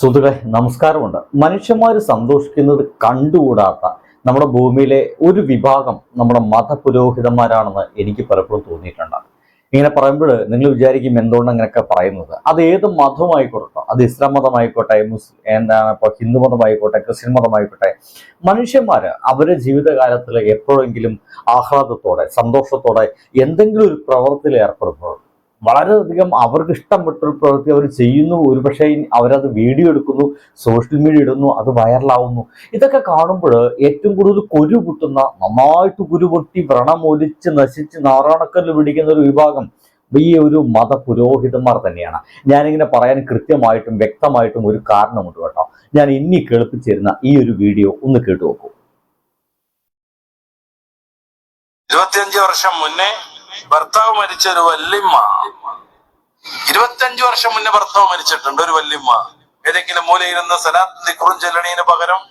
സുഹൃത്തുക്കളെ നമസ്കാരമുണ്ട്. മനുഷ്യന്മാർ സന്തോഷിക്കുന്നത് കണ്ടുകൂടാത്ത നമ്മുടെ ഭൂമിയിലെ ഒരു വിഭാഗം നമ്മുടെ മതപുരോഹിതന്മാരാണെന്ന് എനിക്ക് പലപ്പോഴും തോന്നിയിട്ടുണ്ട്. ഇങ്ങനെ പറയുമ്പോൾ നിങ്ങൾ വിചാരിക്കും എന്തുകൊണ്ട് അങ്ങനെയൊക്കെ പറയുന്നത്? അത് ഏത് മതമായിക്കോട്ടെ അത് ഇസ്ലാം മതമായിക്കോട്ടെ മുസ്ലിം എന്താണ് ഇപ്പോൾ ഹിന്ദു മതമായിക്കോട്ടെ ക്രിസ്ത്യൻ മതമായിക്കോട്ടെ മനുഷ്യന്മാർ അവരുടെ ജീവിതകാലത്തിൽ എപ്പോഴെങ്കിലും ആഹ്ലാദത്തോടെ സന്തോഷത്തോടെ എന്തെങ്കിലും ഒരു പ്രവൃത്തിയിൽ ഏർപ്പെടുമ്പോൾ വളരെയധികം അവർക്ക് ഇഷ്ടപ്പെട്ടൊരു പ്രവൃത്തി അവർ ചെയ്യുന്നു. ഒരുപക്ഷെ അവരത് വീഡിയോ എടുക്കുന്നു സോഷ്യൽ മീഡിയ ഇടുന്നു അത് വൈറലാവുന്നു. ഇതൊക്കെ കാണുമ്പോൾ ഏറ്റവും കൂടുതൽ കുരു പൊട്ടുന്ന നന്നായിട്ട് കുരുപൊട്ടി വ്രണമൊലിച്ച് നശിച്ച് നാറാണക്കല്ല് പിടിക്കുന്ന ഒരു വിഭാഗം ഈ ഒരു മത പുരോഹിതന്മാർ തന്നെയാണ്. ഞാനിങ്ങനെ പറയാൻ കൃത്യമായിട്ടും വ്യക്തമായിട്ടും ഒരു കാരണമുണ്ട് കേട്ടോ. ഞാൻ ഇനി കേൾപ്പിച്ചിരുന്ന ഈ ഒരു വീഡിയോ ഒന്ന് കേട്ടു നോക്കൂ. ഇരുപത്തിയഞ്ച് വർഷം മുന്നേ ഭർത്താവ് മരിച്ച ഒരു വല്യമ്മ. ഇരുപത്തഞ്ചു വർഷം മുന്നേ ഭർത്താവ് മരിച്ചിട്ടുണ്ട് ഒരു വല്യമ്മ. ഏതെങ്കിലും മൂലയിരുന്ന സലാത്ത് ദിക്റും ചെല്ലണീന് പകരം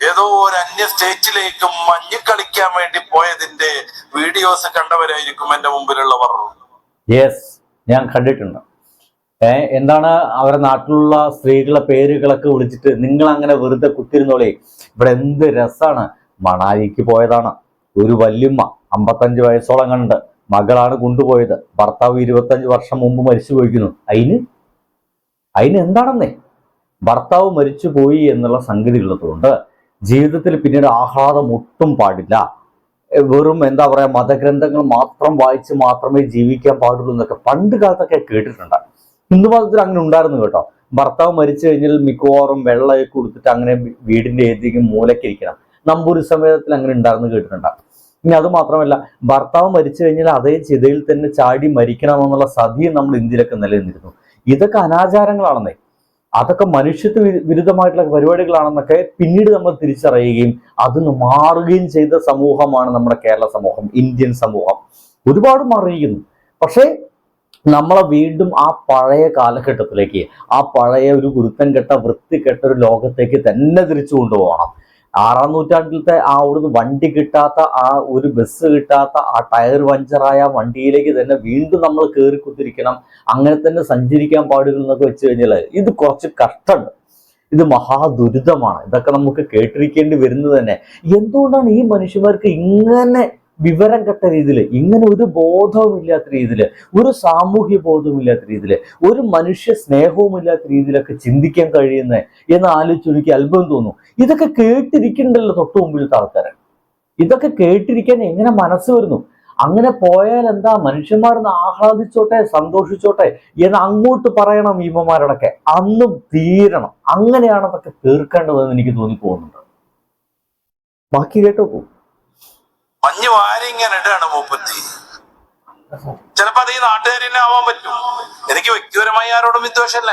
ഏതോ ഒരു അന്യ സ്റ്റേറ്റിലേക്ക് മഞ്ഞ് കളിക്കാൻ വേണ്ടി പോയതിന്റെ വീഡിയോസ് കണ്ടവരായിരിക്കും എന്റെ മുമ്പിലുള്ളവർ. യെസ് ഞാൻ കണ്ടിട്ടുണ്ട്. എന്താണ് അവരുടെ നാട്ടിലുള്ള സ്ത്രീകളെ പേരുകളൊക്കെ വിളിച്ചിട്ട് നിങ്ങൾ അങ്ങനെ വെറുതെ കുത്തിരുന്നോളേ ഇവിടെ എന്ത് രസാണ്. മണാലിക്ക് പോയതാണ്. ഒരു വല്യമ്മ അമ്പത്തഞ്ച് വയസ്സോളം കണ്ട്. മകളാണ് കൊണ്ടുപോയത്. ഭർത്താവ് ഇരുപത്തഞ്ച് വർഷം മുമ്പ് മരിച്ചു പോയിക്കുന്നു അതിന് അതിന് എന്താണെന്നേ? ഭർത്താവ് മരിച്ചു പോയി എന്നുള്ള സംഗതി ഉള്ളതുകൊണ്ട് ജീവിതത്തിൽ പിന്നീട് ആഹ്ലാദം ഒട്ടും പാടില്ല. വെറും എന്താ പറയാ മതഗ്രന്ഥങ്ങൾ മാത്രം വായിച്ച് മാത്രമേ ജീവിക്കാൻ പാടുള്ളൂ എന്നൊക്കെ പണ്ട് കാലത്തൊക്കെ കേട്ടിട്ടുണ്ട്. ഹിന്ദു മതത്തിൽ അങ്ങനെ ഉണ്ടായിരുന്നു കേട്ടോ. ഭർത്താവ് മരിച്ചു കഴിഞ്ഞാൽ മിക്കവാറും വെള്ളമൊക്കെ കൊടുത്തിട്ട് അങ്ങനെ വീടിന്റെ ഏതെങ്കിലും മൂലക്കിരിക്കണം നമ്പൂരി സമയത്തിൽ അങ്ങനെ ഉണ്ടായിരുന്നു കേട്ടിട്ടുണ്ട്. ഇനി അത് മാത്രമല്ല ഭർത്താവ് മരിച്ചു കഴിഞ്ഞാൽ അതേ ചിതയിൽ തന്നെ ചാടി മരിക്കണമെന്നുള്ള സതിയും നമ്മൾ ഇന്ത്യയിലൊക്കെ നിലനിന്നിരുന്നു. ഇതൊക്കെ അനാചാരങ്ങളാണെന്നേ. അതൊക്കെ മനുഷ്യത്വ വിരുദ്ധമായിട്ടുള്ള പരിപാടികളാണെന്നൊക്കെ പിന്നീട് നമ്മൾ തിരിച്ചറിയുകയും അതിന് മാറുകയും ചെയ്ത സമൂഹമാണ് നമ്മുടെ കേരള സമൂഹം ഇന്ത്യൻ സമൂഹം. ഒരുപാട് മാറിയിരിക്കുന്നു. പക്ഷേ നമ്മളെ വീണ്ടും ആ പഴയ കാലഘട്ടത്തിലേക്ക് ആ പഴയ ഒരു ഗുരുത്തം കെട്ട വൃത്തികെട്ട ഒരു ലോകത്തേക്ക് തന്നെ തിരിച്ചു കൊണ്ടുപോകണം. ആറാം നൂറ്റാണ്ടിലത്തെ ആ അവിടുന്ന് വണ്ടി കിട്ടാത്ത ആ ഒരു ബസ് കിട്ടാത്ത ആ ടയർ പഞ്ചറായ വണ്ടിയിലേക്ക് തന്നെ വീണ്ടും നമ്മൾ കയറി കുത്തിരിക്കണം അങ്ങനെ തന്നെ സഞ്ചരിക്കാൻ പാടില്ല എന്നൊക്കെ വെച്ച് കഴിഞ്ഞാൽ ഇത് കുറച്ച് കഷ്ടമുണ്ട്. ഇത് മഹാദുരിതമാണ്. ഇതൊക്കെ നമുക്ക് കേട്ടിരിക്കേണ്ടി വരുന്നത് തന്നെ. എന്തുകൊണ്ടാണ് ഈ മനുഷ്യന്മാർക്ക് ഇങ്ങനെ വിവരം കെട്ട രീതിയിൽ ഇങ്ങനെ ഒരു ബോധവുമില്ലാത്ത രീതിയിൽ ഒരു സാമൂഹ്യ ബോധവുമില്ലാത്ത രീതിയിൽ ഒരു മനുഷ്യ സ്നേഹവുമില്ലാത്ത രീതിയിലൊക്കെ ചിന്തിക്കാൻ കഴിയുന്ന എന്ന് ആലോചിച്ച് എനിക്ക് അത്ഭുതം തോന്നും. ഇതൊക്കെ കേട്ടിരിക്കണ്ടല്ലോ തൊട്ട് മുമ്പിലത്തെ ആൾക്കാരെ ഇതൊക്കെ കേട്ടിരിക്കാൻ എങ്ങനെ മനസ്സ് വരുന്നു? അങ്ങനെ പോയാൽ എന്താ? മനുഷ്യന്മാരൊന്ന് ആഹ്ലാദിച്ചോട്ടെ സന്തോഷിച്ചോട്ടെ എന്ന് അങ്ങോട്ട് പറയണം ഭീമന്മാരോടൊക്കെ. അന്നും തീരണം. അങ്ങനെയാണ് അതൊക്കെ തീർക്കേണ്ടതെന്ന് എനിക്ക് തോന്നിപ്പോകുന്നുണ്ട്. ബാക്കി കേട്ടോ. പോ മഞ്ഞ് വാരി ഇങ്ങനെ ഇടാണ് മൂപ്പത്തി. ചിലപ്പോ അത് ഈ നാട്ടുകാരി തന്നെ ആവാൻ പറ്റും. എനിക്ക് വ്യക്തിപരമായി ആരോടും വിദ്വേഷമല്ല.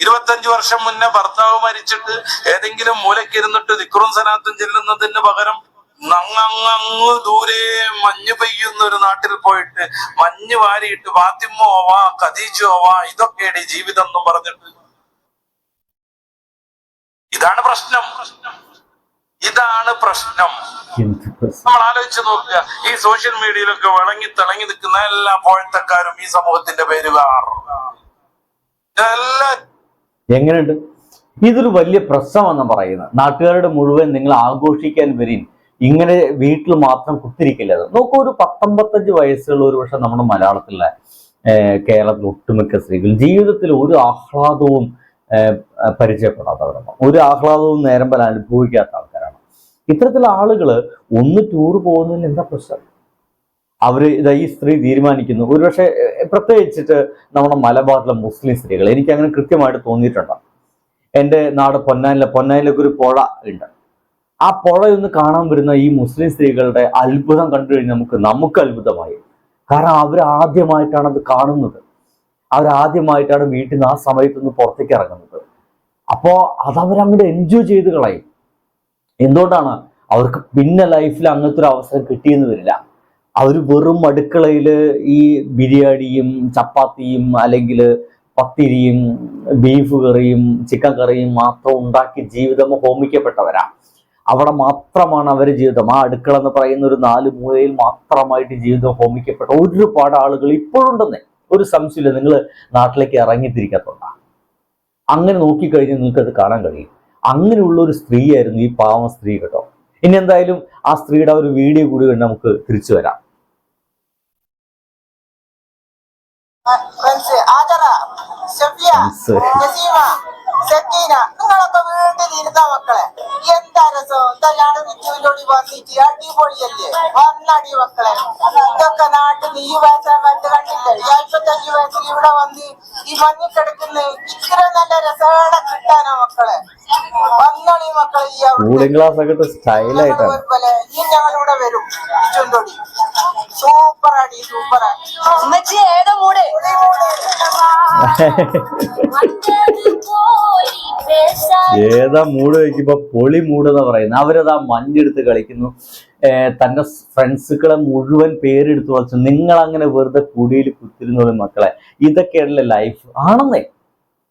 ഇരുപത്തഞ്ചു വർഷം മുന്നേ ഭർത്താവ് മരിച്ചിട്ട് ഏതെങ്കിലും മൂലക്കിരുന്നിട്ട് ദിക്റും സനാത്തും ചെല്ലുന്നതിന് പകരം നങ്ങങ്ങ് ദൂരെ മഞ്ഞ് പെയ്യുന്ന ഒരു നാട്ടിൽ പോയിട്ട് മഞ്ഞ് വാരിയിട്ട് ഫാത്തിമോവാ ഖദീജോവാ ഇതൊക്കെയാണ് ഈ ജീവിതം എന്നും പറഞ്ഞിട്ട്. ഇതാണ് പ്രശ്നം. ഇതാണ് പ്രശ്നം. നമ്മൾ ആലോചിച്ച് നോക്കുക. ഈ സോഷ്യൽ മീഡിയയിലൊക്കെ വിളങ്ങി തിളങ്ങി നിൽക്കുന്ന എല്ലാ പോഴത്തക്കാരും ഈ സമൂഹത്തിന്റെ പേരുകാർ എല്ലാ എങ്ങനെയുണ്ട്? ഇതൊരു വലിയ പ്രശ്നമെന്ന് പറയുന്നത്. നാട്ടുകാരുടെ മുഴുവൻ നിങ്ങൾ ആഘോഷിക്കാൻ വരും ഇങ്ങനെ വീട്ടിൽ മാത്രം കുത്തിരിക്കില്ല. അത് നോക്കൂ ഒരു പത്തൊമ്പത്തഞ്ച് വയസ്സുള്ള ഒരു പക്ഷെ നമ്മുടെ മലയാളത്തിലെ കേരളത്തിലെ ഒട്ടുമിക്ക സ്ത്രീകൾ ജീവിതത്തിൽ ഒരു ആഹ്ലാദവും പരിചയപ്പെടാത്തവരാണ് ഒരു ആഹ്ലാദവും നേരം പോലെ അനുഭവിക്കാത്ത ആൾക്കാരാണ് ഇത്തരത്തിലുള്ള ആളുകൾ ഒന്ന് ടൂർ പോകുന്നതിന് എന്താ പ്രശ്നം? അവർ ഈ സ്ത്രീ തീരുമാനിക്കുന്നു. ഒരുപക്ഷെ പ്രത്യേകിച്ചിട്ട് നമ്മുടെ മലബാറിലെ മുസ്ലിം സ്ത്രീകൾ എനിക്ക് അങ്ങനെ കൃത്യമായിട്ട് തോന്നിയിട്ടുണ്ട്? എന്റെ നാട് പൊന്നാനിലെ പൊന്നാനിലൊക്കെ ഒരു പുഴ ഉണ്ട്. ആ പുഴയൊന്ന് കാണാൻ വരുന്ന ഈ മുസ്ലിം സ്ത്രീകളുടെ അത്ഭുതം കണ്ടു കഴിഞ്ഞാൽ നമുക്ക് നമുക്ക് അത്ഭുതമായി. കാരണം അവർ ആദ്യമായിട്ടാണ് അത് കാണുന്നത്. അവരാദ്യമായിട്ടാണ് വീട്ടിൽ നിന്ന് ആ സമയത്തൊന്ന് പുറത്തേക്ക് ഇറങ്ങുന്നത്. അപ്പോൾ അതവരങ്ങോട്ട് എൻജോയ് ചെയ്ത് കളയും. എന്തുകൊണ്ടാണ്? അവർക്ക് പിന്നെ ലൈഫിൽ അങ്ങനത്തെ ഒരു അവസരം കിട്ടിയെന്ന് വരില്ല. അവർ വെറും അടുക്കളയിൽ ഈ ബിരിയാണിയും ചപ്പാത്തിയും അല്ലെങ്കിൽ പത്തിരിയും ബീഫ് കറിയും ചിക്കൻ കറിയും മാത്രം ഉണ്ടാക്കി ജീവിതം ഹോമിക്കപ്പെട്ടവരാ. അവിടെ മാത്രമാണ് അവർ ജീവിതം. ആ അടുക്കള എന്ന് പറയുന്ന ഒരു നാല് മൂലയിൽ മാത്രമായിട്ട് ജീവിതം ഹോമിക്കപ്പെട്ട ഒരുപാട് ആളുകൾ ഇപ്പോഴുണ്ടെന്നേ. ഒരു സംശയമില്ല നിങ്ങൾ നാട്ടിലേക്ക് ഇറങ്ങിത്തിരിക്കാത്തോണ്ടാ. അങ്ങനെ നോക്കിക്കഴിഞ്ഞാൽ നിങ്ങൾക്കത് കാണാൻ കഴിയും. അങ്ങനെയുള്ള ഒരു സ്ത്രീയായിരുന്നു ഈ പാവം സ്ത്രീ കേട്ടോ ഇനി എന്തായാലും ആ സ്ത്രീയുടെ ഒരു വീഡിയോ കൂടി കണ്ട് നമുക്ക് തിരിച്ചു വരാം ഫ്രണ്ട്സ് ആദറ. സക്കീന നിങ്ങളൊക്കെ വീട്ടിലിരുന്ന മക്കളെ. എന്താ രസം? ഇതെല്ലാം വിറ്റുവിനോട് വന്നിട്ട് അടിപൊളിയല്ലേ? വന്നടി മക്കളെ. ഇതൊക്കെ നാട്ടിൽ ഈ വയസ്സാകാലത്ത് കണ്ടില്ലേ? ഈ അമ്പത്തഞ്ച് വയസ്സിൽ ഇവിടെ വന്ന് ഈ മഞ്ഞിക്കിടക്കുന്ന ഇത്ര നല്ല രസമാണ് കിട്ടാനാ മക്കളെ? വന്നടി മക്കളെ ഈ അവിടെ സ്റ്റൈലായിട്ടാണ് ഈ ഞങ്ങളിവിടെ വരും. ചുണ്ടോടി. സൂപ്പർ അടി സൂപ്പർ ഉമ്മച്ചി ഏതാ മൂട്? ഏതാ മൂട് വയ്ക്കുമ്പോ പൊളി മൂട് എന്ന് പറയുന്നത് അവരതാ മഞ്ഞെടുത്ത് കളിക്കുന്നു. തന്റെ ഫ്രണ്ട്സുകളെ മുഴുവൻ പേരെടുത്ത് വച്ചു നിങ്ങൾ അങ്ങനെ വെറുതെ കുടിയിൽ കുത്തിരുന്നത് മക്കളെ ഇതൊക്കെയാണല്ലേ ലൈഫ് ആണെന്നേ.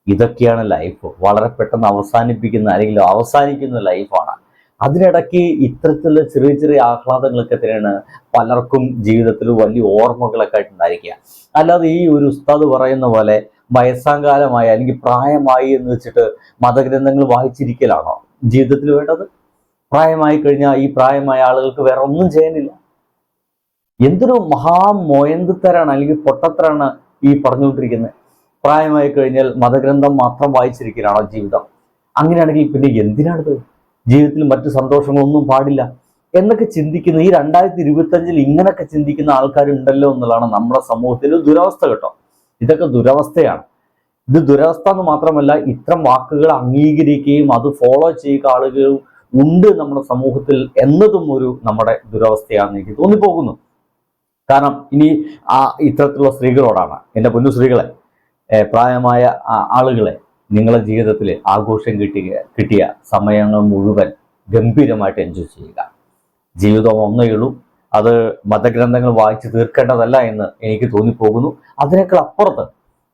ഇതൊക്കെയാണ് ലൈഫ് വളരെ പെട്ടെന്ന് അവസാനിപ്പിക്കുന്ന അല്ലെങ്കിൽ അവസാനിക്കുന്ന ലൈഫാണ് അതിനിടയ്ക്ക് ഇത്തരത്തിലുള്ള ചെറിയ ചെറിയ ആഹ്ലാദങ്ങളൊക്കെ തന്നെയാണ് പലർക്കും ജീവിതത്തിൽ വലിയ ഓർമ്മകളൊക്കെ ആയിട്ടുണ്ടായിരിക്കുക അല്ലാതെ ഈ ഒരു ഉസ്താദ് പറയുന്ന പോലെ വയസ്സാങ്കാലമായി അല്ലെങ്കിൽ പ്രായമായി എന്ന് വെച്ചിട്ട് മതഗ്രന്ഥങ്ങൾ വായിച്ചിരിക്കലാണോ ജീവിതത്തിൽ വേണ്ടത്? പ്രായമായി കഴിഞ്ഞാൽ ഈ പ്രായമായ ആളുകൾക്ക് വേറെ ഒന്നും ചെയ്യാനില്ല. എന്തൊരു മഹാമൊയന്തത്തരാണ് അല്ലെങ്കിൽ പൊട്ടത്തരാണ് ഈ പറഞ്ഞുകൊണ്ടിരിക്കുന്നത്? പ്രായമായി കഴിഞ്ഞാൽ മതഗ്രന്ഥം മാത്രം വായിച്ചിരിക്കലാണോ ജീവിതം? അങ്ങനെയാണെങ്കിൽ പിന്നെ എന്തിനാണിത്? ജീവിതത്തിൽ മറ്റു സന്തോഷങ്ങളൊന്നും പാടില്ല. എന്നൊക്കെ ചിന്തിക്കുന്ന ഈ രണ്ടായിരത്തി ഇരുപത്തഞ്ചിൽ ഇങ്ങനൊക്കെ ചിന്തിക്കുന്ന ആൾക്കാരുണ്ടല്ലോ എന്നുള്ളതാണ് നമ്മുടെ സമൂഹത്തിലെ ദുരവസ്ഥ കേട്ടോ. ഇതൊക്കെ ദുരവസ്ഥയാണ്. ഇത് ദുരവസ്ഥ എന്ന് മാത്രമല്ല ഇത്തരം വാക്കുകൾ അംഗീകരിക്കുകയും അത് ഫോളോ ചെയ്യുക ആളുകളും ഉണ്ട് നമ്മുടെ സമൂഹത്തിൽ എന്നതും ഒരു നമ്മുടെ ദുരവസ്ഥയാണെന്ന് എനിക്ക് തോന്നിപ്പോകുന്നു. കാരണം ഇനി ആ ഇത്തരത്തിലുള്ള സ്ത്രീകളോടാണ് എന്റെ പൊന്നു സ്ത്രീകളെ പ്രായമായ ആളുകളെ നിങ്ങളുടെ ജീവിതത്തിൽ ആഘോഷം കിട്ടിയ കിട്ടിയ സമയങ്ങൾ മുഴുവൻ ഗംഭീരമായിട്ട് എൻജോയ് ചെയ്യുക. ജീവിതം ഒന്നേ ഉള്ളൂ. അത് മതഗ്രന്ഥങ്ങൾ വായിച്ച് തീർക്കേണ്ടതല്ല എന്ന് എനിക്ക് തോന്നിപ്പോകുന്നു. അതിനേക്കാൾ അപ്പുറത്ത്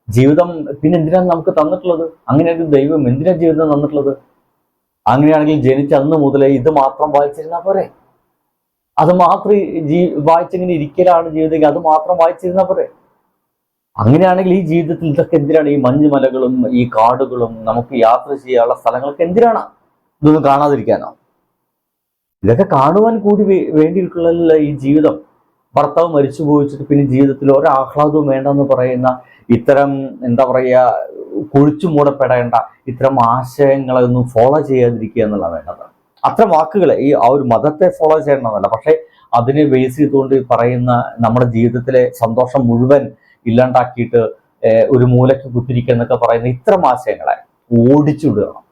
ജീവിതം പിന്നെ എന്തിനാണ് നമുക്ക് തന്നിട്ടുള്ളത്? അങ്ങനെയാണെങ്കിൽ ദൈവം എന്തിനാ ജീവിതം തന്നിട്ടുള്ളത്? അങ്ങനെയാണെങ്കിൽ ജനിച്ച അന്ന് മുതലേ ഇത് മാത്രം വായിച്ചിരുന്നാൽ പോരെ? അത് മാത്രം ജീ വായിച്ചിങ്ങനെ ഇരിക്കലാണ് ജീവിതം അത് മാത്രം വായിച്ചിരുന്നാൽ പോരെ? അങ്ങനെയാണെങ്കിൽ ഈ ജീവിതത്തിൽ ഇതൊക്കെ എന്തിനാണ്? ഈ മഞ്ഞുമലകളും ഈ കാടുകളും നമുക്ക് യാത്ര ചെയ്യാനുള്ള സ്ഥലങ്ങളൊക്കെ എന്തിനാണ്? ഇതൊന്നും കാണാതിരിക്കാനോ? ഇതൊക്കെ കാണുവാൻ കൂടി വേണ്ടിയിട്ടുള്ള ഈ ജീവിതം. ഭർത്താവ് മരിച്ചു പോയിച്ചിട്ട് പിന്നെ ജീവിതത്തിൽ ഒരാഹ്ലാദവും വേണ്ടെന്ന് പറയുന്ന ഇത്തരം എന്താ പറയുക കുഴിച്ചു മൂടപ്പെടേണ്ട ഇത്തരം ആശയങ്ങളെ ഒന്നും ഫോളോ ചെയ്യാതിരിക്കുക എന്നുള്ള വേണ്ടത്. അത്തരം വാക്കുകൾ ഈ ആ ഒരു മതത്തെ ഫോളോ ചെയ്യണമെന്നല്ല പക്ഷെ അതിനെ ബേസ് ചെയ്തുകൊണ്ട് പറയുന്ന നമ്മുടെ ജീവിതത്തിലെ സന്തോഷം മുഴുവൻ ഇല്ലാണ്ടാക്കിയിട്ട് ഒരു മൂലയ്ക്ക് കുത്തിരിക്കുക എന്നൊക്കെ പറയുന്ന ഇത്തരം ആശയങ്ങളെ ഓടിച്ചുവിടണം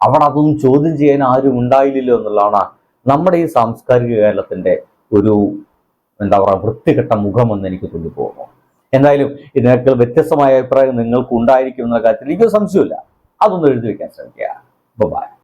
അവിടെ അതൊന്നും ചോദ്യം ചെയ്യാൻ ആരും ഉണ്ടായില്ലല്ലോ എന്നുള്ളതാണ് നമ്മുടെ ഈ സാംസ്കാരിക കേരളത്തിന്റെ ഒരു എന്താ പറയുക വൃത്തികെട്ട മുഖമെന്ന് എനിക്ക് തോന്നിപ്പോകുന്നു. എന്തായാലും ഇതിനേക്കാൾ വ്യത്യസ്തമായ അഭിപ്രായം നിങ്ങൾക്ക് ഉണ്ടായിരിക്കും എന്ന കാര്യത്തിൽ എനിക്ക് സംശയമില്ല അതൊന്ന് എഴുതി വെക്കാൻ ശ്രമിക്കുക. ബൈ